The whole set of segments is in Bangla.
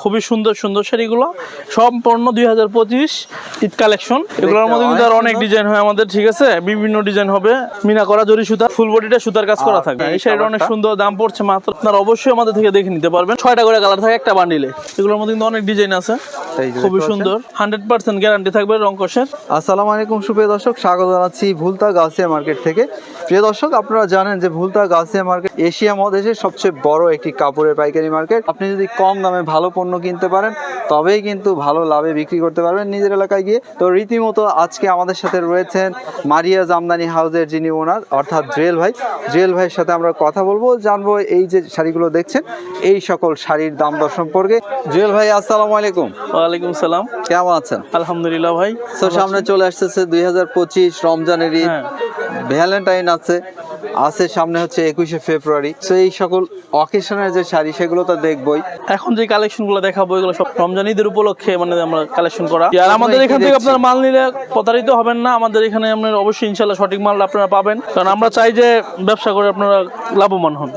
খুবই সুন্দর সুন্দর শাড়িগুলো। সম্পূর্ণ দুই হাজার পঁচিশ ঈদ কালেকশন। এগুলোর মধ্যে কিন্তু আর অনেক ডিজাইন হয় আমাদের ঠিক আছে? বিভিন্ন ডিজাইন হবে। মিনা করা জরি সুতা ফুল বডিটা সুতার কাজ করা থাকবে। এই এই শাড়িটা অনেক সুন্দর দাম পড়ছে মাত্র। আপনার অবশ্যই আমাদের থেকে দেখে নিতে পারবেন। ছয়টা করে কালার থাকে একটা বান্ডিলে। এগুলোর মধ্যে কিন্তু অনেক ডিজাইন আছে। খুবই সুন্দর। হান্ড্রেড পার্সেন্ট গ্যারান্টি থাকবে রং কষের। আসসালামু আলাইকুম সুপ্রিয় দর্শক। স্বাগত জানাচ্ছি ভুলতা গাছিয়া মার্কেট থেকে। প্রিয় দর্শক আপনারা জানেন যে ভুলতা গাছিয়া মার্কেট এশিয়া মহাদেশের সবচেয়ে বড় একটি কাপড়ের পাইকারি মার্কেট। আপনি যদি কম দামে ভালো পণ্য কিনতে পারেন তবেই কিন্তু ভালো লাভে বিক্রি করতে পারবেন নিজের এলাকায় গিয়ে। তো রীতিমতো আজকে আমাদের সাথে রয়েছেন মারিয়া জামদানি হাউসের যিনি ওনার অর্থাৎ জুয়েল ভাই। জুয়েল ভাইয়ের সাথে আমরা কথা বলব জানব এই যে শাড়িগুলো দেখছেন এই সকল শাড়ির দাম দর সম্পর্কে। জুয়েল ভাই আসসালামু আলাইকুম। ওয়ালাইকুম সালাম। কেমন আছেন? আলহামদুলিল্লাহ ভাই তো সামনে চলে আসতেছে দুই হাজার পঁচিশ রমজানের ঈদ। হ্যাঁ। ভ্যালেন্টাইন আছে আছে সামনে হচ্ছে একুশে ফেব্রুয়ারি তো এই সকল অকেশনের যে শাড়ি সেগুলো তো দেখবই। এখন যে কালেকশনগুলো দেখাবো এগুলো সব রমজান ঈদের উপলক্ষে মানে আমরা কালেকশন করা। আর আমাদের এখান থেকে আপনারা আপনার মাল নিলে প্রতারিত হবেন না। আমাদের এখানে আপনার অবশ্যই ইনশাল্লাহ সঠিক মাল আপনারা পাবেন। কারণ আমরা চাই যে ব্যবসা করে আপনারা লাভবান হন।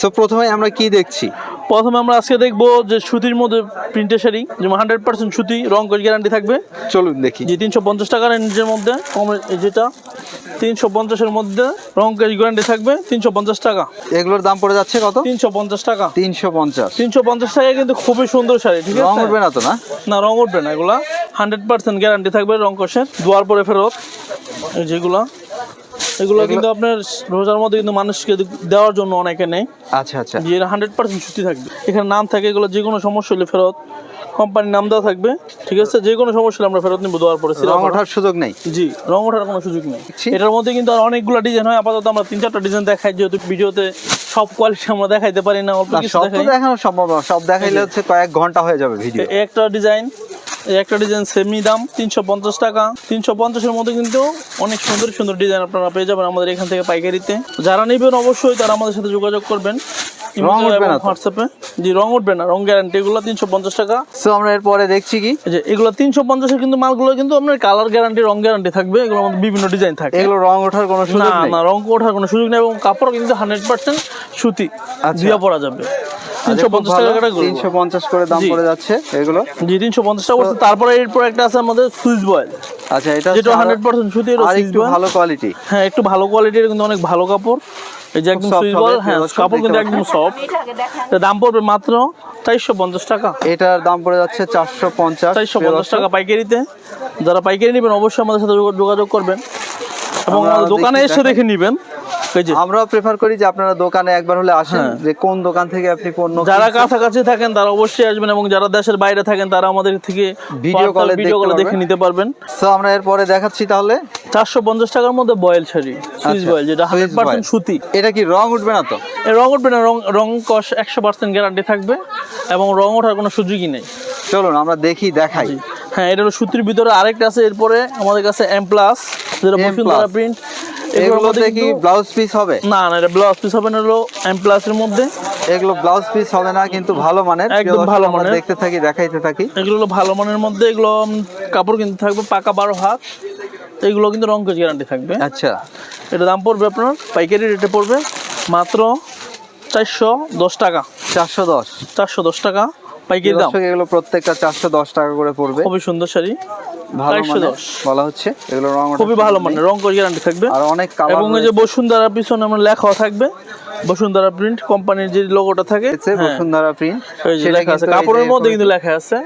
সো প্রথমে আমরা কি দেখছি? প্রথমে আমরা আজকে দেখব যে সুতির মধ্যে প্রিন্টের শাড়ি যেমন হান্ড্রেড পার্সেন্ট সুতি রং করে গ্যারান্টি থাকবে। চলুন দেখি। যে তিনশো পঞ্চাশ টাকার রেঞ্জের মধ্যে কম যেটা তিনশো পঞ্চাশের মধ্যে রং করে গ্যারান্টি থাকবে তিনশো পঞ্চাশ টাকা। এগুলোর দাম পড়ে যাচ্ছে কত? তিনশো পঞ্চাশ টাকা। তিনশো পঞ্চাশ। তিনশো পঞ্চাশ টাকায় কিন্তু খুবই সুন্দর শাড়ি ঠিক আছে? রং উঠবে না তো না? না রং উঠবে না এগুলা। হান্ড্রেড পার্সেন্ট গ্যারান্টি থাকবে রং কষের দুয়ার পরে ফেরত যেগুলা। এগুলো কিন্তু আপনার রোজার মধ্যে কিন্তু মানুষকে দেওয়ার জন্য অনেকে নেই আচ্ছা আচ্ছা। যে হান্ড্রেড পার্সেন্ট সুতি থাকবে। এখানে নাম থাকে এগুলো যে কোনো সমস্যা হলে ফেরত। কোম্পানির নাম দেওয়া থাকবে ঠিক আছে? যে কোনো সমস্যা হলে আমরা ফেরত নিবো দেওয়ার পরে রং ওঠার সুযোগ নেই। জি রং ওঠার কোনো সুযোগ নেই। এটার মধ্যে কিন্তু আর অনেকগুলো ডিজাইন হয়। আপাতত আমরা তিন চারটা ডিজাইন দেখাই যেহেতু ভিডিওতে সব কোয়ালিটি আমরা দেখাইতে পারি না অল্প কিছু সব দেখাই। দেখানো সম্ভব না। সব দেখাইলে হচ্ছে কয়েক ঘণ্টা হয়ে যাবে ভিডিও একটা ডিজাইন এই একটা ডিজাইন সেমি দাম তিনশো পঞ্চাশ টাকা। তিনশো পঞ্চাশের মধ্যে কিন্তু অনেক সুন্দর সুন্দর ডিজাইন আপনারা পেয়ে যাবেন আমাদের এখান থেকে পাইকারিতে। যারা নেবেন অবশ্যই তারা আমাদের সাথে যোগাযোগ করবেন। হোয়াটসঅ্যাপে জি রং উঠবে না রং গ্যারান্টি এগুলো তিনশো পঞ্চাশ টাকা। সো আমরা এরপরে দেখছি কি? যে এগুলো তিনশো পঞ্চাশের কিন্তু মালগুলো কিন্তু আপনার কালার গ্যারান্টি রং গ্যারান্টি থাকবে। মধ্যে বিভিন্ন ডিজাইন থাকে। এগুলো রং ওঠার কোনো না সুযোগ না রং ওঠার কোনো সুযোগ নেই এবং কাপড় কিন্তু হান্ড্রেড পার্সেন্ট সুতি আচ্ছা। দিয়ে পরা যাবে। তিনশো পঞ্চাশ করে দাম পড়ে যাচ্ছে এগুলো। জি তিনশো পঞ্চাশ টাকা তারপরে এরপর একটা আছে আমাদের সুইচ বয়েল আচ্ছা এটা যেটা হান্ড্রেড পার্সেন্ট একটু ভালো কোয়ালিটি হ্যাঁ একটু ভালো কোয়ালিটির কিন্তু অনেক ভালো কাপড়। এই যে একদম সুইচ হবে, হ্যাঁ কাপড় কিন্তু একদম সফট দাম পড়বে মাত্র চারশো পঞ্চাশ টাকা। এটার দাম পড়ে যাচ্ছে চারশো পঞ্চাশ চারশো পঞ্চাশ টাকা পাইকারিতে। যারা পাইকারি নেবেন অবশ্যই আমাদের সাথে যোগাযোগ করবেন। এবং দোকানে এসে দেখে নিবেন। আমরা প্রেফার করি যে আপনারা দোকানে একবার হলে আসেন হ্যাঁ। যে কোন দোকান থেকে আপনি পণ্য যারা কাছাকাছি থাকেন তারা অবশ্যই আসবেন এবং যারা দেশের বাইরে থাকেন তারা আমাদের থেকে ভিডিও এ ভিডিও কলে দেখে নিতে পারবেন। So, আমরা এরপরে দেখাচ্ছি তাহলে। চারশো পঞ্চাশ টাকার মধ্যে বয়েল শাড়ি সুইচ আচ্ছা, বয়েল যেটা হান্ড্রেড পার্সেন্ট। সুতি। এটা কি রং উঠবে না তো? রং উঠবে না রং রং কষ একশো পার্সেন্ট গ্যারান্টি থাকবে এবং রং ওঠার কোনো সুযোগই নেই। চলুন আমরা দেখি দেখাই। হ্যাঁ এটা হলো সুতির ভিতরে আরেকটা আছে এরপরে আমাদের কাছে এম প্লাস যেটা বসুন্ধরা প্রিন্ট এগুলোতে কি ব্লাউজ পিস হবে। না না এটা ব্লাউজ পিস হবে না হলো এম প্লাস এর মধ্যে। এগুলো ব্লাউজ পিস হবে না কিন্তু ভালো মানের। একদম ভালো মানের। দেখতে থাকি দেখাইতে থাকি। এগুলো হলো ভালো মানের মধ্যে এগুলো কাপড় কিন্তু থাকবে পাকা বারো হাত। এগুলো কিন্তু রং কোচ গ্যারান্টি থাকবে। আচ্ছা। এটা দাম পড়বে আপনার পাইকারি রেটে পড়বে মাত্র চারশো দশ টাকা। চারশো দশ। চারশো দশ টাকা। পাইকারি দাম? এগুলো প্রত্যেকটা চারশো দশ টাকা করে পড়বে। খুবই সুন্দর শাড়ি। ভালো 410 বলা হচ্ছে। এগুলো রং খুবই ভালো মানে রং কোচ গ্যারান্টি থাকবে। আর অনেক কালার এবং এই যে বসুন্ধরা পিছনে আমার লেখা থাকবে। বসুন্ধরা প্রিন্ট কোম্পানির যে লোগোটা থাকে হ্যাঁ, বসুন্ধরা প্রিন্ট আছে। কাপড়ের মধ্যে কিন্তু লেখা আছে।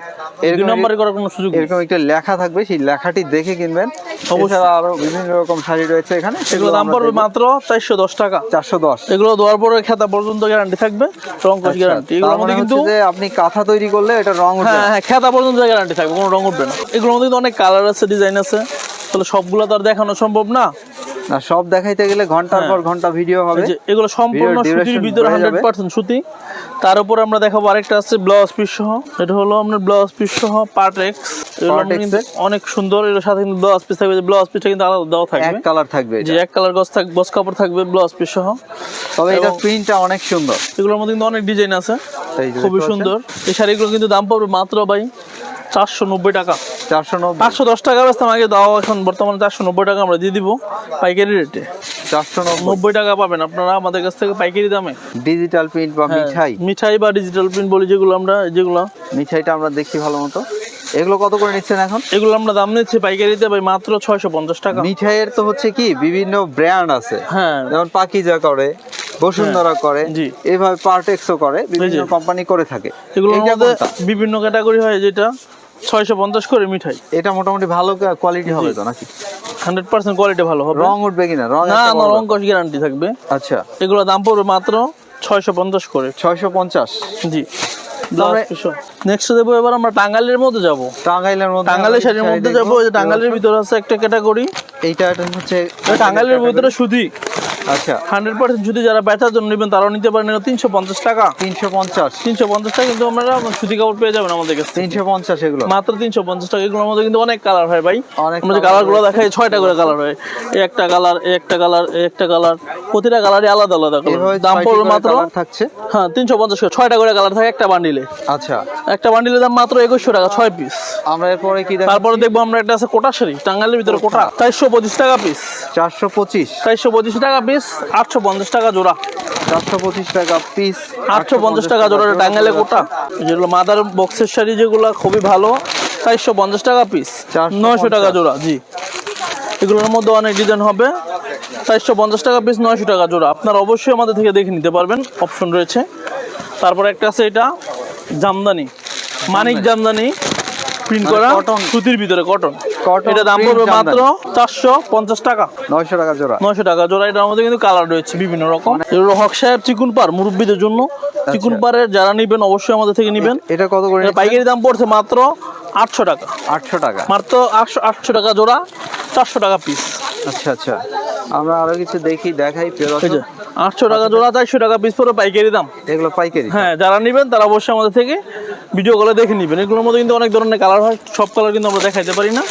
এরকম নম্বরে করার কোনো সুযোগ এরকম একটা লেখা থাকবে সেই লেখাটি দেখে কিনবেন। অবশ্যই। এছাড়া আরও বিভিন্ন রকম শাড়ি রয়েছে এখানে। এগুলো দাম পড়বে মাত্র চারশো দশ টাকা। চারশো দশ। এগুলো দেওয়ার পরে খেতা পর্যন্ত গ্যারান্টি থাকবে রং কোচ গ্যারান্টি এগুলোর মধ্যে কিন্তু যে আপনি কাঁথা তৈরি করলে এটা রং উঠবে। হ্যাঁ হ্যাঁ খেতা পর্যন্ত গ্যারান্টি থাকবে কোনো রং উঠবে না। এগুলোর মধ্যে কিন্তু অনেক কালার আছে ডিজাইন আছে। তাহলে সবগুলো তো আর দেখানো সম্ভব না। না সব দেখাইতে গেলে ঘণ্টার হ্যাঁ। পর ঘণ্টা ভিডিও হবে। এগুলো সম্পূর্ণ সুতির ভিতরে বেড়ে হান্ড্রেড যাবে। পার্সেন্ট সুতি তার উপর আমরা দেখাবো আরেকটা আছে ব্লাউজ পিস সহ। এটা হলো আপনার ব্লাউজ পিস সহ কিন্তু এর? অনেক সুন্দর। এর সাথে কিন্তু ব্লাউজ পিস থাকবে। ব্লাউজ পিসটা কিন্তু আলাদা দেওয়া এক কালার থাকবে যে এক কালার গস থাকবে বস কাপড় থাকবে ব্লাউজ পিস সহ। তবে এটা প্রিন্টটা অনেক সুন্দর। এগুলোর মধ্যে কিন্তু অনেক ডিজাইন আছে। খুবই সুন্দর। এই শাড়িগুলো কিন্তু দাম পড়বে মাত্র ভাই চারশো নব্বই টাকা। চারশো নব্বই। পাঁচশো দশ টাকা বেচতাম আগে দাও এখন বর্তমানে চারশো নব্বই টাকা আমরা দিয়ে দিব পাইকারি রেটে। চারশো নব্বই। টাকা পাবেন আপনারা আমাদের কাছ থেকে পাইকারি দামে। ডিজিটাল প্রিন্ট বা হ্যাঁ, মিঠাই? মিঠাই বা ডিজিটাল প্রিন্ট বলি যেগুলো আমরা যেগুলো। মিঠাইটা আমরা দেখি ভালো মতো। এগুলো কত করে নিচ্ছেন এখন? এগুলো আমরা দাম নিচ্ছি পাইকারিতে ভাই মাত্র ছয়শো পঞ্চাশ টাকা। মিঠাইয়ের তো হচ্ছে কি বিভিন্ন ব্র্যান্ড আছে। হ্যাঁ। যেমন পাকিজা করে বসুন্ধরা করে জি। এইভাবে পার্টেক্সও করে বিভিন্ন কোম্পানি করে থাকে। এগুলোর মধ্যে বিভিন্ন ক্যাটাগরি হয় যেটা ছয়শো পঞ্চাশ করে মিঠাই। এটা মোটামুটি ভালো কোয়ালিটি হবে তো নাকি? হান্ড্রেড পার্সেন্ট কোয়ালিটি ভালো হবে। রং উঠবে কিনা? রং না না রং কষ গ্যারান্টি থাকবে। আচ্ছা। এগুলো দাম পড়বে মাত্র ছয়শো পঞ্চাশ করে। ছয়শো পঞ্চাশ। জি। নেক্সট দেবো এবার আমরা টাঙ্গাইলের মধ্যে যাব। টাঙ্গাইলের মধ্যে টাঙ্গাইলের শাড়ির মধ্যে। যাব যে টাঙ্গাইলের ভিতরে আছে একটা ক্যাটাগরি এইটা হচ্ছে টাঙ্গাইলের ভিতরে সুদি। আচ্ছা। হান্ড্রেড পার্সেন্ট যদি যারা ব্যথার জন্য নেবেন তারাও নিতে পারেন। তিনশো পঞ্চাশ টাকা। তিনশো পঞ্চাশ। তিনশো পঞ্চাশ টাকা কিন্তু আপনারা সুতি কাপড় পেয়ে যাবেন আমাদের কাছে তিনশো পঞ্চাশ এগুলো। মাত্র তিনশো পঞ্চাশ টাকা। এগুলোর মধ্যে কিন্তু অনেক কালার হয় ভাই। অনেক ছয়টা করে কালার হয়। একটা কালার একটা কালার একটা কালার প্রতিটা কালারই আলাদা আলাদা কালার দাম পড়বে মাত্র থাকছে? হ্যাঁ তিনশো পঞ্চাশ ছয়টা করে কালার থাকে একটা বান্ডিলে আচ্ছা। একটা বান্ডিলের দাম মাত্র একুশশো টাকা ছয় পিস আমরা এরপরে কি তারপরে দেখব আমরা একটা আছে কোটা শাড়ি টাঙ্গাইলের ভিতরে কোটা। চারশো পঁচিশ টাকা পিস চারশো পঁচিশ। চারশো পঁচিশ টাকা পিস আটশো পঞ্চাশ টাকা জোড়া। চারশো পঁচিশ টাকা পিস আটশো পঞ্চাশ টাকা জোড়া টাঙ্গাইলে কোটা। যেগুলো মাদার বক্সের শাড়ি যেগুলো খুবই ভালো। চারশো পঞ্চাশ টাকা পিস নয়শো টাকা জোড়া জি। এগুলোর মধ্যে অনেক ডিজাইন হবে। চারশো পঞ্চাশ টাকা পিস নয়শো টাকা জোড়া। আপনারা অবশ্যই আমাদের থেকে দেখে নিতে পারবেন অপশন রয়েছে। তারপর একটা আছে এটা জামদানি। মানিক জামদানি। প্রিন্ট মানে করা। সুতির ভিতরে কটন Cotton এটা দাম পড়বে মাত্র জামদানি। চারশো পঞ্চাশ টাকা। নয়শো টাকা জোড়া। নয়শো টাকা জোড়া। এটার মধ্যে কিন্তু কালার রয়েছে বিভিন্ন রকম। এগুলো হক সাহেব চিকুন পার মুরব্বীদের জন্য। চিকুন পারের যারা নিবেন অবশ্যই আমাদের থেকে নিবেন। এটা কত করে পাইকারি দাম পড়ছে মাত্র আটশো টাকা। আটশো টাকা। মাত্র আটশো আটশো টাকা জোড়া চারশো টাকা পিস আচ্ছা আচ্ছা। আমরা আরও কিছু দেখি দেখাই প্রিয় দর্শক। আটশো টাকা জোড়া চারশো টাকা পিস পরে পাইকারি দাম। এগুলো পাইকারি। হ্যাঁ যারা নিবেন তারা অবশ্যই আমাদের থেকে ভিডিও কলে দেখে নিবেন। এগুলোর মধ্যে কিন্তু অনেক ধরনের কালার হয় সব কালার কিন্তু আমরা দেখাইতে পারি না।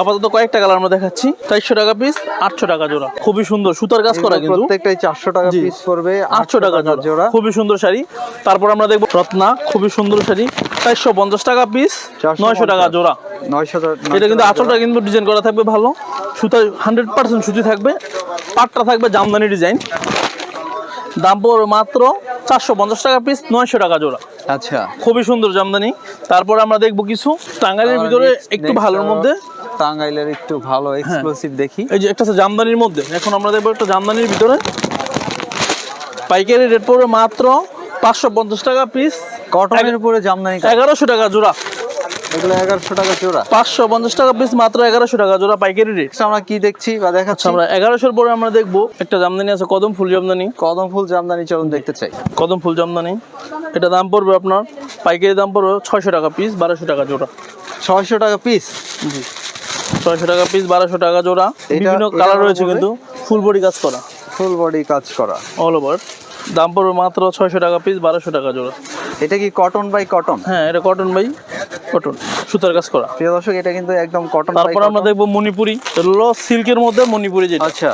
আপাতত কয়েকটা কালার আমরা দেখাচ্ছি। চারশো টাকা পিস আটশো টাকা জোড়া। খুবই সুন্দর সুতার কাজ করা কিন্তু। প্রত্যেকটাই চারশো টাকা পিস পড়বে আটশো টাকা জোড়া। খুবই সুন্দর শাড়ি। তারপর আমরা দেখব রত্না খুবই সুন্দর শাড়ি। চারশো পঞ্চাশ টাকা পিস 450 নয়শো টাকা জোড়া। নয়শো এটা কিন্তু আঁচলটা কিন্তু ডিজাইন করা থাকবে ভালো। সুতা হান্ড্রেড পার্সেন্ট সুতি থাকবে। পাটটা থাকবে জামদানি ডিজাইন দাম পড়বে মাত্র চারশো পঞ্চাশ টাকা পিস নয়শো টাকা জোড়া। আচ্ছা। খুবই সুন্দর জামদানি। তারপর আমরা দেখব কিছু টাঙ্গাইলের ভিতরে একটু ভালোর মধ্যে। টাঙ্গাইলের একটু ভালো এক্সক্লুসিভ দেখি। এই যে একটা জামদানির মধ্যে। এখন আমরা দেখব একটা জামদানির ভিতরে। পাইকারি রেট পড়বে মাত্র পাঁচশো পঞ্চাশ টাকা পিস কটনের উপরে জামদানি এগারোশো টাকা জোড়া। এগুলো এগারোশো টাকা জোড়া। পাঁচশো পঞ্চাশ টাকা পিস মাত্র এগারোশো টাকা জোড়া পাইকারি রেট আমরা কি দেখছি বা দেখাচ্ছি? আমরা এগারোশোর পরে আমরা দেখব। একটা জামদানি আছে কদম ফুল জামদানি। কদম ফুল জামদানি চলুন দেখতে চাই। কদম ফুল জামদানি। এটা দাম পড়বে আপনার পাইকারি দাম পড়বে ছয়শো টাকা পিস বারোশো টাকা জোড়া। ছয়শো টাকা পিস জি। ছয়শো টাকা পিস বারোশো টাকা জোড়া। বিভিন্ন কালার রয়েছে কিন্তু ফুল বডি কাজ করা। ফুল বডি কাজ করা। অল ওভার দাম পড়বে মাত্র ছয়শো টাকা পিস বারোশো টাকা জোড়া। এটা কি কটন বাই কটন হ্যাঁ এটা কটন বাই কটন সুতার কাজ করা। প্রিয় দর্শক এটা কিন্তু একদম কটন তারপর আমরা দেখব মণিপুরি হলো সিল্কের মধ্যে মণিপুরি যেটা। আচ্ছা।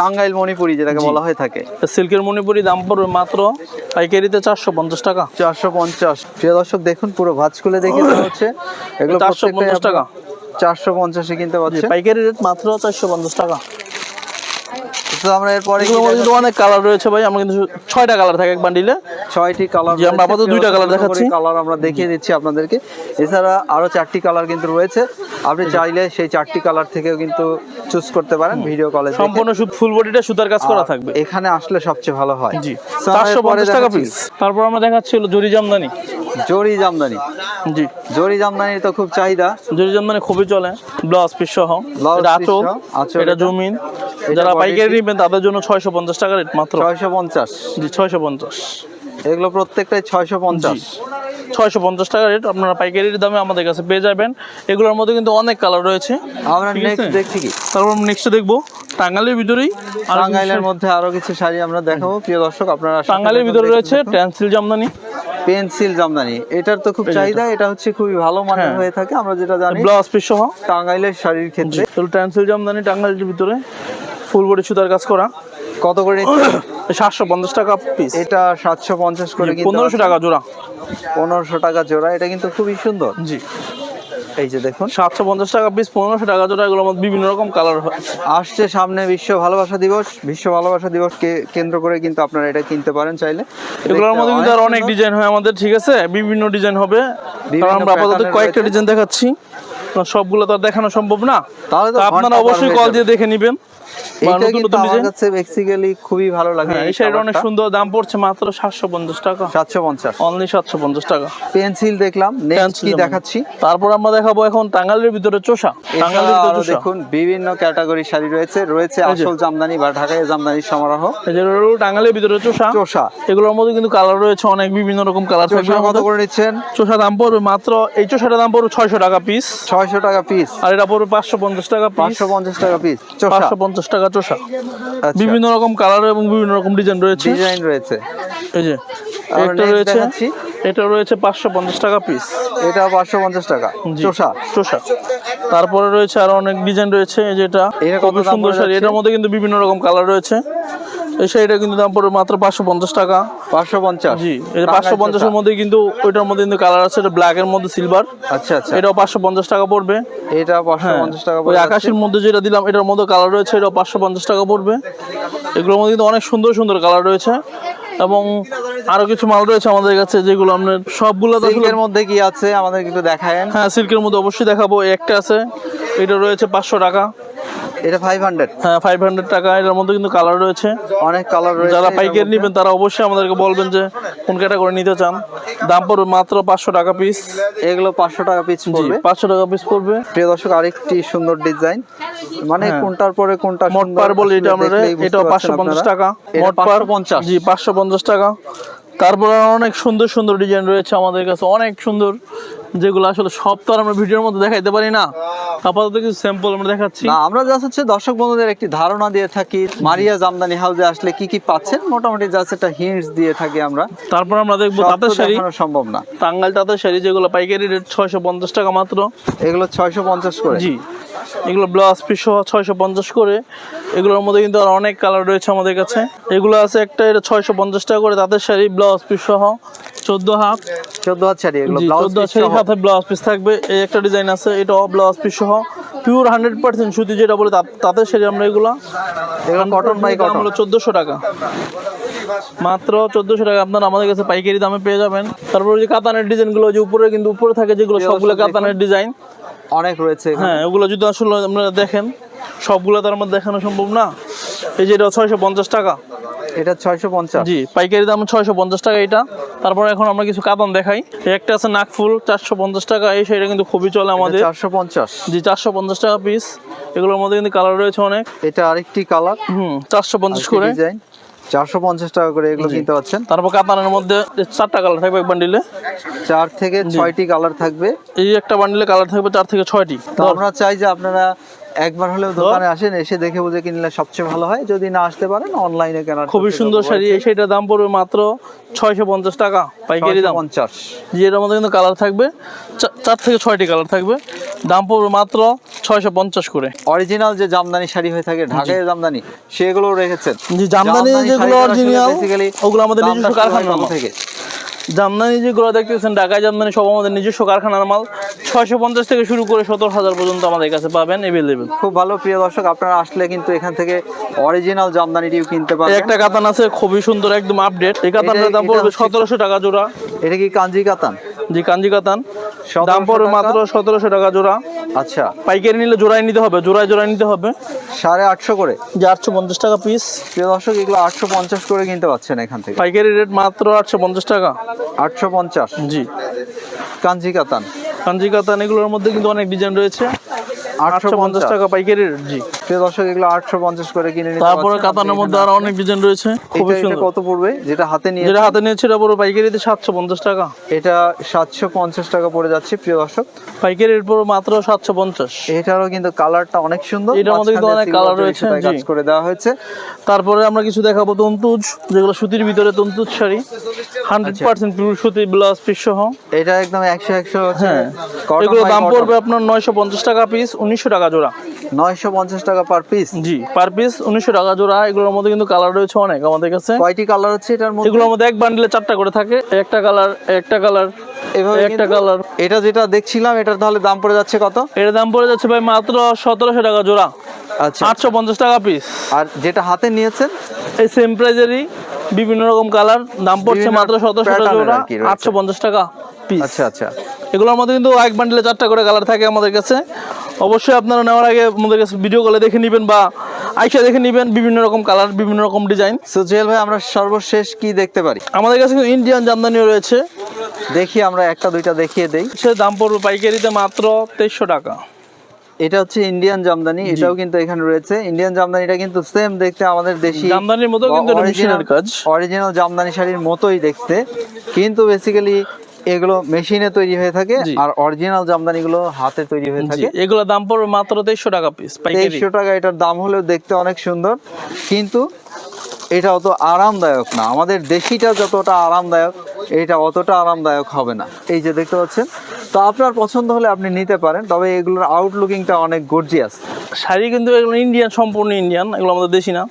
টাঙ্গাইল মণিপুরি যেটাকে বলা হয়ে থাকে। সিল্কের মণিপুরি দাম পড়বে মাত্র পাইকারিতে চারশো পঞ্চাশ টাকা। চারশো পঞ্চাশ। প্রিয় দর্শক দেখুন পুরো ভাঁজ খুলে দেখে হচ্ছে। এগুলো 450 টাকা। চারশো পঞ্চাশে কিনতে পারছে পাইকারি রেট মাত্র চারশো পঞ্চাশ টাকা। তো আমরা এরপরে কি এগুলোর মধ্যে কিন্তু অনেক কালার রয়েছে ভাই আমরা কিন্তু ছয়টা কালার থাকে এক বান্ডিলে ছয়টি কালার জি, আমরা আপাতত দুইটা colour দেখাচ্ছি। কালার আমরা দেখিয়ে দিচ্ছি আপনাদেরকে। এছাড়া আরও চারটি কালার কিন্তু রয়েছে। আপনি চাইলে সেই চারটি কালার থেকেও কিন্তু চুজ করতে পারেন ভিডিও কলে সম্পূর্ণ ফুল বডিটা সুতার কাজ করা থাকবে। এখানে আসলে সবচেয়ে ভালো হয়। জি। টাকা পিস তারপর আমরা দেখাচ্ছি হলো জরি জামদানি। জরি জামদানি। জি। জরি জামদানির তো খুব চাহিদা। জরি জামদানি খুবই চলে। ব্লাউজ পিস সহ। এটা আঁচল। এটা। জমিন। যারা পাইকারি নেবেন তাদের জন্য ছয়শো পঞ্চাশ টাকা রেট মাত্র। ছয়শো পঞ্চাশ। জি ছয়শো পঞ্চাশ। এগুলো প্রত্যেকটাই ছয়শো পঞ্চাশ। ছয়শো পঞ্চাশ টাকা রেট আপনারা পাইকারির দামে আমাদের কাছে পেয়ে যাবেন। এগুলোর মধ্যে কিন্তু অনেক কালার রয়েছে। আমরা নেক্সট? দেখছি কি? তারপর নেক্সট দেখব টাঙ্গালের ভিতরেই টাঙ্গাইলের মধ্যে আরও কিছু শাড়ি আমরা দেখাবো। প্রিয় দর্শক আপনারা টাঙ্গালের ভিতরে রয়েছে ট্যান্সিল জামদানি। পেন্সিল জামদানি এটার তো খুব চাহিদা এটা। হচ্ছে খুবই ভালো মানের হ্যাঁ। হয়ে থাকে আমরা যেটা জানি। ব্লাউজ পিস সহ। টাঙ্গাইলের শাড়ির ক্ষেত্রে। টেন্সিল জামদানি টাঙ্গাইলের ভিতরে ফুল বডি সুতার কাজ করা। কত করে সাতশো পঞ্চাশ টাকা পিস এটা সাতশো পঞ্চাশ করে পনেরোশো টাকা জোড়া। পনেরোশো টাকা জোড়া এটা কিন্তু খুবই সুন্দর। জি। এই যে দেখুন সাতশো পঞ্চাশ টাকা পিস পনেরোশো টাকা জোড়া এগুলোর মধ্যে বিভিন্ন রকম কালার আসছে সামনে বিশ্ব ভালোবাসা দিবস। বিশ্ব ভালোবাসা দিবসকে কেন্দ্র করে কিন্তু আপনারা এটা কিনতে পারেন চাইলে। এগুলোর মধ্যে কিন্তু আর অনেক ডিজাইন হয় আমাদের ঠিক আছে? বিভিন্ন ডিজাইন হবে। কারণ আমরা আপাতত কয়েকটা ডিজাইন দেখাচ্ছি। সবগুলো তো আর দেখানো সম্ভব না। তাহলে আপনারা অবশ্যই কল দিয়ে দেখে নেবেন। খুবই ভালো লাগে হ্যাঁ এই শাড়িটা অনেক সুন্দর দাম পড়ছে মাত্র সাতশো পঞ্চাশ টাকা। সাতশো পঞ্চাশ। অনলি সাতশো পঞ্চাশ টাকা। পেন্সিল দেখলাম কি দেখাচ্ছি? তারপর আমরা দেখাবো এখন টাঙ্গালের ভিতরে চোষা। টাঙ্গালের ভিতরে চোষা। দেখুন বিভিন্ন ক্যাটাগরি শাড়ি রয়েছে। রয়েছে আসল জামদানি বা ঢাকায় জামদানির সমারোহ। টাঙ্গালের ভিতরে চোষা। চোষা। এগুলোর মধ্যে কিন্তু কালার রয়েছে অনেক বিভিন্ন রকম কালার থাকবে। কত। করে নিচ্ছেন? চোষা দাম পড়বে মাত্র এই চোষাটার দাম পড়বে ছয়শো টাকা পিস ছয়শো টাকা পিস আর এটা পড়বে পাঁচশো পঞ্চাশ টাকা পিস পাঁচশো পঞ্চাশ টাকা পিস পাঁচশো পঞ্চাশ টাকা চোষা। আচ্ছা। বিভিন্ন রকম কালার এবং বিভিন্ন রকম ডিজাইন রয়েছে। ডিজাইন রয়েছে। এই যে একটা রয়েছে এটা রয়েছে পাঁচশো পঞ্চাশ টাকা পিস এটা পাঁচশো পঞ্চাশ টাকা। চোষা। চোষা। তারপরে রয়েছে আরও অনেক ডিজাইন রয়েছে এই যেটা এটা কত সুন্দর শাড়ি। এটার মধ্যে কিন্তু বিভিন্ন রকম কালার রয়েছে। এই শাড়িটা কিন্তু দাম পড়বে মাত্র পাঁচশো পঞ্চাশ টাকা। পাঁচশো পঞ্চাশ? জি এটা পাঁচশো পঞ্চাশের মধ্যে কিন্তু ওইটার মধ্যে কিন্তু কালার আছে এটা ব্ল্যাক এর মধ্যে সিলভার আচ্ছা আচ্ছা। এটাও পাঁচশো পঞ্চাশ টাকা পড়বে। এটা পাঁচশো পঞ্চাশ টাকা ওই আকাশের মধ্যে যেটা দিলাম এটার মধ্যে কালার রয়েছে এটাও পাঁচশো পঞ্চাশ টাকা পড়বে। এগুলোর মধ্যে কিন্তু অনেক সুন্দর সুন্দর কালার রয়েছে। এবং আরও কিছু মাল রয়েছে আমাদের কাছে যেগুলো আমরা সবগুলো সিল্কের মধ্যে কি আছে? আমাদের কিন্তু দেখায় হ্যাঁ সিল্কের মধ্যে অবশ্যই দেখাবো। একটা আছে এটা রয়েছে পাঁচশো টাকা। এটা ফাইভ হান্ড্রেড হ্যাঁ ফাইভ হান্ড্রেড টাকা। এটার মধ্যে কিন্তু কালার রয়েছে। অনেক কালার রয়েছে। যারা এটার পাইকারি নেবেন তারা অবশ্যই আমাদেরকে বলবেন যে কোন ক্যাটাগরি নিতে চান। দাম পড়বে মাত্র পাঁচশো টাকা পিস এগুলো পাঁচশো টাকা পিস পড়বে। টাকা পিস পড়বে। প্রিয় দর্শক আরেকটি সুন্দর ডিজাইন মানে হ্যাঁ। কোনটার পরে কোনটা মোট পার বলি এটা আমরা এটাও। টাকা। মোট পার 550 জি পাঁচশো পঞ্চাশ টাকা। তারপর অনেক সুন্দর সুন্দর ডিজাইন রয়েছে আমাদের কাছে। অনেক সুন্দর যেগুলো আসলে সব তো আমরা ভিডিওর মধ্যে দেখাইতে পারি না। আপাতত কিছু স্যাম্পল আমরা দেখাচ্ছি। না আমরা জাস্ট হচ্ছে দর্শক বন্ধুদের একটি ধারণা দিয়ে থাকি মারিয়া জামদানি হাউসে আসলে কি কি পাচ্ছেন? মোটামুটি জাস্ট একটা হিন্টস দিয়ে থাকি আমরা। তারপর আমরা দেখব তাঁতের শাড়ি। সম্ভব না। টাঙ্গাইল তাঁতের শাড়ি যেগুলো পাইকারি রেট ছয়শো পঞ্চাশ টাকা মাত্র। এগুলো ছয়শো পঞ্চাশ করে। জি এগুলো ব্লাউজ পিস সহ ছয়শো পঞ্চাশ করে। এগুলোর মধ্যে কিন্তু আর অনেক কালার রয়েছে আমাদের কাছে। এগুলো আছে একটা এটা ছয়শো পঞ্চাশ টাকা করে তাঁতের শাড়ি ব্লাউজ পিস সহ। চোদ্দ হাত। চোদ্দ হাত শাড়ি এগুলো জি ব্লাউজ চোদ্দ হাত শাড়ি সাথে ব্লাউজ পিস থাকবে। এই একটা ডিজাইন আছে এটাও ব্লাউজ পিস সহ। পিওর হান্ড্রেড পার্সেন্ট সুতি যেটা বলে তা- শাড়ি আমরা এগুলো এগুলো কটন বাই কটন হলো চোদ্দশো টাকা। মাত্র চোদ্দশো টাকা আপনারা আমাদের কাছে পাইকারি দামে পেয়ে যাবেন। তারপর ওই যে কাতানের ডিজাইনগুলো যে উপরে কিন্তু উপরে থাকে যেগুলো সবগুলো কাতানের ডিজাইন অনেক রয়েছে হ্যাঁ ওগুলো যদি আসলে আপনারা দেখেন সবগুলো তার মধ্যে দেখানো সম্ভব না। এই যে এটা ছয়শো পঞ্চাশ টাকা। এটা ছয়শো পঞ্চাশ। জি পাইকারি দাম ছয়শো পঞ্চাশ টাকা এটা। তারপর এখন আমরা কিছু কাতান দেখাই। একটা আছে নাকফুল চারশো পঞ্চাশ টাকা। এই শাড়িটা কিন্তু খুবই চলে আমাদের। চারশো পঞ্চাশ। জি চারশো পঞ্চাশ টাকা পিস এগুলোর মধ্যে কিন্তু কালার রয়েছে অনেক। এটা আরেকটি কালার হুম চারশো পঞ্চাশ করে। ডিজাইন চারশো পঞ্চাশ টাকা করে এগুলো কিনতে পাচ্ছেন। তারপর কাতানের মধ্যে চারটা কালার থাকবে এক বান্ডিলে চার থেকে ছয়টি কালার থাকবে। এই একটা বান্ডিলে কালার থাকবে চার থেকে ছয়টি। তো আমরা চাই যে আপনারা একবার হলেও দোকানে আসেন এসে দেখে বুঝে কিনলে সবচেয়ে ভালো হয়। যদি না আসতে পারেন অনলাইনে কেনার খুবই সুন্দর শাড়ি শাড়িটার দাম পড়বে মাত্র ছয়শো পঞ্চাশ টাকা পাইকারি দাম। পঞ্চাশ। জি এটার মধ্যে কিন্তু কালার থাকবে চার থেকে ছয়টি কালার থাকবে। দাম পড়বে মাত্র ছয়শো পঞ্চাশ করে। অরিজিনাল যে জামদানি শাড়ি হয়ে থাকে ঢাকায় জামদানি সেগুলো রেখেছেন। জি জামদানি যেগুলো অরিজিনাল ওগুলো আমাদের নিজস্ব মাল। থেকে। জামদানি যেগুলো দেখতেছেন ঢাকায় জামদানি সব আমাদের নিজস্ব কারখানার মাল। ছয়শো পঞ্চাশ থেকে শুরু করে সতেরো হাজার পর্যন্ত আমাদের কাছে পাবেন এভেলেবেল খুব ভালো প্রিয় দর্শক আপনারা আসলে কিন্তু এখান থেকে অরিজিনাল জামদানিটিও কিনতে পারেন পারবেন। একটা কাতান আছে খুবই সুন্দর একদম আপডেট এই কাতানটার দাম পড়বে সতেরোশো টাকা জোড়া। এটা কি কাঞ্জি কাতান? জি কাঞ্জি কাতান। 1700 দাম পড়বে মাত্র সতেরোশো টাকা জোড়া। আচ্ছা। পাইকারি নিলে জোড়ায় নিতে হবে জোড়ায় জোড়ায় নিতে হবে। সাড়ে আটশো করে? যে আটশো পঞ্চাশ টাকা পিস প্রিয় দর্শক এগুলো আটশো পঞ্চাশ করে কিনতে পাচ্ছেন এখান থেকে। পাইকারি রেট মাত্র আটশো পঞ্চাশ টাকা। আটশো পঞ্চাশ। জি। কাঞ্জি কাতান কাঞ্জি কাতান এগুলোর মধ্যে কিন্তু অনেক ডিজাইন রয়েছে। আটশো পঞ্চাশ টাকা পাইকারি জি। প্রিয় দর্শক এগুলো আটশো পঞ্চাশ করে কিনে নিতে তারপরে। কাতানের মধ্যে আরও অনেক ডিজাইন রয়েছে। খুবই সুন্দর। কত পড়বে? যেটা হাতে নিয়ে যেটা হাতে নিয়েছে এটা পুরো পাইকারিতে সাতশো পঞ্চাশ টাকা। এটা সাতশো পঞ্চাশ টাকা পড়ে যাচ্ছে প্রিয় দর্শক। পাইকারি রেট পুরো মাত্র সাতশো পঞ্চাশ। এটারও কিন্তু কালারটা অনেক সুন্দর। এটার মধ্যে কিন্তু অনেক জরি রয়েছে, কাজ করে দেওয়া হয়েছে। তারপরে আমরা কিছু দেখাবো তন্তুজ যেগুলো সুতির ভিতরে তন্তুজ শাড়ি। হান্ড্রেড আচ্ছা। পার্সেন্ট পিউর সুতি ব্লাউজ পিস সহ। এটা একদম একশো একশো হচ্ছে হ্যাঁ। এগুলো দাম পড়বে আপনার নয়শো পঞ্চাশ টাকা পিস উনিশশো টাকা জোড়া। নয়শো পঞ্চাশ টাকা পার পিস জি পার পিস উনিশশো টাকা জোড়া। এগুলোর মধ্যে কিন্তু কালার রয়েছে অনেক আমাদের কাছে। কয়টি কালার হচ্ছে এটার মধ্যে? এগুলোর মধ্যে এক বান্ডিলে চারটা করে থাকে। একটা কালার একটা কালার এভাবে একটা কালার এটা যেটা দেখছিলাম এটার তাহলে দাম পড়ে যাচ্ছে কত? এর দাম পড়ে যাচ্ছে ভাই মাত্র সতেরোশো টাকা জোড়া। আচ্ছা। আটশো পঞ্চাশ টাকা পিস আর যেটা হাতে নিয়েছেন? এই সেম প্রাইজেরই বিভিন্ন রকম কালার দাম পড়ছে মাত্র সতেরোশো টাকা। আটশো পঞ্চাশ টাকা পিস আচ্ছা আচ্ছা। এগুলোর মধ্যে কিন্তু এক বান্ডিলে চারটা করে কালার থাকে আমাদের কাছে। অবশ্যই আপনারা নেওয়ার আগে আমাদের কাছে ভিডিও কলে দেখে নেবেন বা আইসা দেখে নেবেন বিভিন্ন রকম কালার বিভিন্ন রকম ডিজাইন সো জুয়েল ভাই আমরা সর্বশেষ কি দেখতে পারি? আমাদের কাছে কিন্তু ইন্ডিয়ান জামদানিও রয়েছে। দেখি আমরা একটা দুইটা দেখিয়ে দেই। সে দাম পড়বে পাইকারিতে মাত্র তেইশশো টাকা। এটা হচ্ছে ইন্ডিয়ান জামদানি এটাও কিন্তু এখানে রয়েছে। ইন্ডিয়ান জামদানিটা কিন্তু সেম দেখতে আমাদের দেশি জামদানির মতো কিন্তু মেশিনের কাজ। অরিজিনাল জামদানি শাড়ির মতোই দেখতে। কিন্তু বেসিক্যালি এগুলো মেশিনে তৈরি হয়ে থাকে আর অরিজিনাল জামদানি গুলো হাতে তৈরি হয়ে থাকে। এগুলো দাম পড়বে মাত্র তেইশশো টাকা পিস তেইশশো টাকা এটার দাম হলেও দেখতে অনেক সুন্দর। কিন্তু এটা অত আরামদায়ক না। আমাদের দেশিটা যতটা আরামদায়ক এটা অতটা আরামদায়ক হবে না। এই যে দেখতে পাচ্ছেন তো আপনার পছন্দ হলে আপনি নিতে পারেন তবে এগুলোর আউটলুকিংটা অনেক গর্জিয়াস শাড়ি কিন্তু এগুলো ইন্ডিয়ান সম্পূর্ণ ইন্ডিয়ান এগুলো আমাদের দেশি না।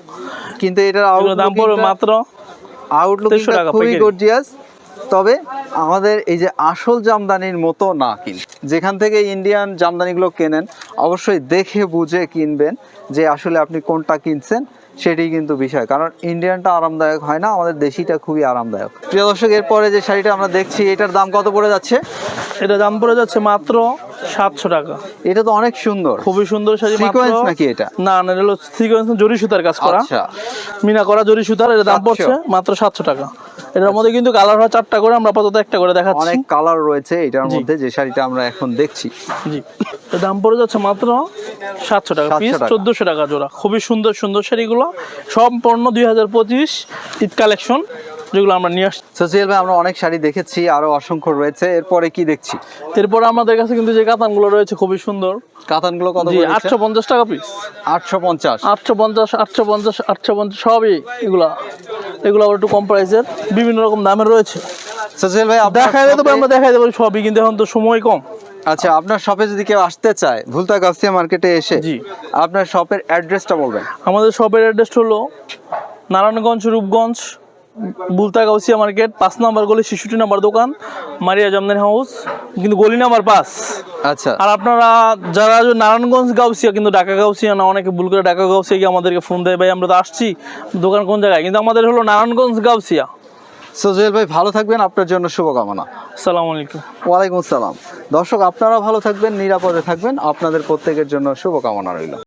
কিন্তু এটার দাম পড়বে মাত্র আউটলুকিংটা খুবই গর্জিয়াস তবে আমাদের এই যে আসল জামদানির মতো না কিন যেখান থেকে ইন্ডিয়ান জামদানিগুলো কেনেন অবশ্যই দেখে বুঝে কিনবেন যে আসলে আপনি কোনটা কিনছেন। সেটি কিন্তু বিষয়। কারণ ইন্ডিয়ানটা আরামদায়ক হয় না আমাদের দেশিটা খুবই আরামদায়ক। প্রিয় দর্শক এরপরে যে শাড়িটা আমরা দেখছি এটার দাম কত পড়ে যাচ্ছে? এটার দাম পড়ে যাচ্ছে মাত্র সাতশো টাকা। এটা তো অনেক সুন্দর। খুবই সুন্দর শাড়ি সিকোয়েন্স নাকি এটা? না না এটা হলো সিকোয়েন্স জরি সুতার কাজ করা। আচ্ছা। মিনা করা জরি সুতার এটা দাম পড়ছে মাত্র সাতশো টাকা। এটার মধ্যে কিন্তু কালার হয় চারটা করে আমরা আপাতত একটা করে দেখাচ্ছি। অনেক কালার রয়েছে এটার মধ্যে যে শাড়িটা আমরা এখন দেখছি। জি। তো দাম পড়ে যাচ্ছে মাত্র সাতশো টাকা পিস। চোদ্দশো টাকা জোড়া। খুবই সুন্দর সুন্দর শাড়িগুলো। সম্পূর্ণ দুই হাজার পঁচিশ ঈদ কালেকশন যেগুলো আমরা নিয়ে আসছি সোসিয়াল ভাই আমরা অনেক শাড়ি দেখেছি আরও অসংখ্য রয়েছে। এরপরে কি দেখছি? এরপরে আমাদের কাছে কিন্তু যে কাতানগুলো রয়েছে খুবই সুন্দর। কাতানগুলো কত জি আটশো পঞ্চাশ টাকা পিস আটশো পঞ্চাশ। আটশো পঞ্চাশ আটশো পঞ্চাশ আটশো পঞ্চাশ সবই এগুলা। এগুলো আবার একটু কম প্রাইসের বিভিন্ন রকম দামের রয়েছে। সোহেল ভাই দেখাই দেবো আমরা দেখাই দেবো সবই কিন্তু এখন তো সময় কম। আচ্ছা আপনার শপে যদি কেউ আসতে চায় ভুলতা গাছিয়া মার্কেটে এসে জি। আপনার শপের অ্যাড্রেসটা বলবেন। আমাদের শপের অ্যাড্রেস হলো নারায়ণগঞ্জ রূপগঞ্জ বুলতা গাউসিয়া মার্কেট পাঁচ নাম্বার গলি শিশুটি নাম্বার দোকান মারিয়া জামদানি হাউস কিন্তু গলি নাম্বার পাঁচ। আচ্ছা। আর আপনারা যারা নারায়ণগঞ্জ গাউসিয়া কিন্তু ঢাকা গাউসিয়া না অনেকে ভুল করে ঢাকা গাউসিয়া গিয়ে আমাদেরকে ফোন দেয় ভাই আমরা তো আসছি দোকান কোন জায়গায়? কিন্তু আমাদের হলো নারায়ণগঞ্জ গাউসিয়া। সোহেল ভাই ভালো থাকবেন আপনার জন্য শুভকামনা। আসসালামু আলাইকুম। ওয়ালাইকুম আসসালাম। দর্শক আপনারা ভালো থাকবেন নিরাপদে থাকবেন আপনাদের প্রত্যেকের জন্য শুভকামনা রইল।